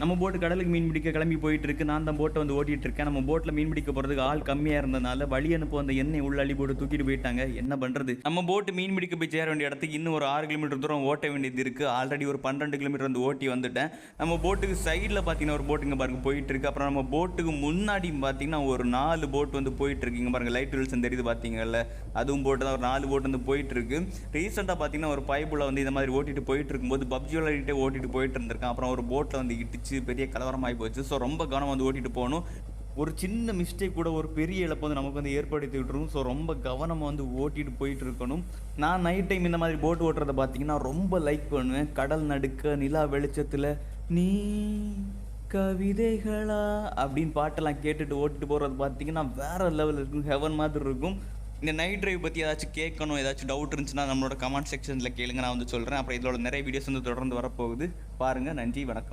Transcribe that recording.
நம்ம போட்டு கடலுக்கு மீன் பிடிக்க கிளம்பி போயிட்டு இருக்கு நான் தான் போட்டை வந்து ஓட்டிட்டு இருக்கேன் நம்ம போட்டில் மீன் பிடிக்க போகிறதுக்கு ஆள் கம்மியாக இருந்ததுனால வழி அனுப்ப அந்த எண்ணெய் உள்ள அள்ளி போட்டு தூக்கிட்டு போயிட்டாங்க. என்ன பண்ணுறது நம்ம போட்டு மீன் பிடிக்க போய் சேர வேண்டிய இடத்துக்கு இன்னும் ஒரு ஆறு கிலோமீட்டர் தூரம் ஓட்ட வேண்டியது இருக்குது ஆல்ரெடி ஒரு பன்னெண்டு கிலோமீட்டர் வந்து ஓட்டி வந்துட்டேன். நம்ம போட்டுக்கு சைடில் பார்த்தீங்கன்னா ஒரு போட்டுங்க பாருங்க போயிட்டு இருக்கு அப்புறம் நம்ம போட்டுக்கு முன்னாடி பார்த்தீங்கன்னா ஒரு நாலு போட் வந்து போயிட்டு இருக்குங்க பாருங்க லைட் வில்சன் தெரியுது பார்த்தீங்கல்ல அதுவும் போட்டு தான். ஒரு நாலு போட் வந்து போயிட்டு இருக்கு ரீசெண்டாக பார்த்தீங்கன்னா ஒரு பைப்புல வந்து இந்த மாதிரி ஓட்டிட்டு போயிட்டு இருக்கும்போது பப்ஜி விளையாடிட்டே ஓட்டிட்டு போயிட்டு இருந்திருக்கேன் அப்புறம் ஒரு போட்டில் வந்து இட்டுச்சு இடிச்சு பெரிய கலவரமாகி போச்சு. ஸோ ரொம்ப கவனம் வந்து ஓட்டிட்டு போகணும். ஒரு சின்ன மிஸ்டேக் கூட ஒரு பெரிய இழப்பு வந்து நமக்கு வந்து ஏற்படுத்தி விட்டுரும். ஸோ ரொம்ப கவனமாக வந்து ஓட்டிட்டு போயிட்டு இருக்கணும். நான் நைட் டைம் இந்த மாதிரி போட் ஓட்டுறதை பார்த்தீங்கன்னா ரொம்ப லைக் பண்ணுவேன். கடல் நடுக்க நிலா வெளிச்சத்தில் நீ கவிதைகளா? அப்படின்னு பாட்டெல்லாம் கேட்டுட்டு ஓட்டிட்டு போகிறது பார்த்தீங்கன்னா வேற லெவல் இருக்கும். ஹெவன் மாதிரி இருக்கும். இந்த நைட் டிரைவ் பற்றி ஏதாச்சும் கேட்கணும் ஏதாச்சும் டவுட் இருந்துச்சுன்னா நம்மளோட கமெண்ட் செக்ஷனில் கேளுங்க. நான் வந்து சொல்கிறேன் அப்புறம் இதோட நிறைய வீடியோஸ் வந்து தொடர்ந்து வரப்போகுது. பாருங்கள் நன்றி. வணக்கம்.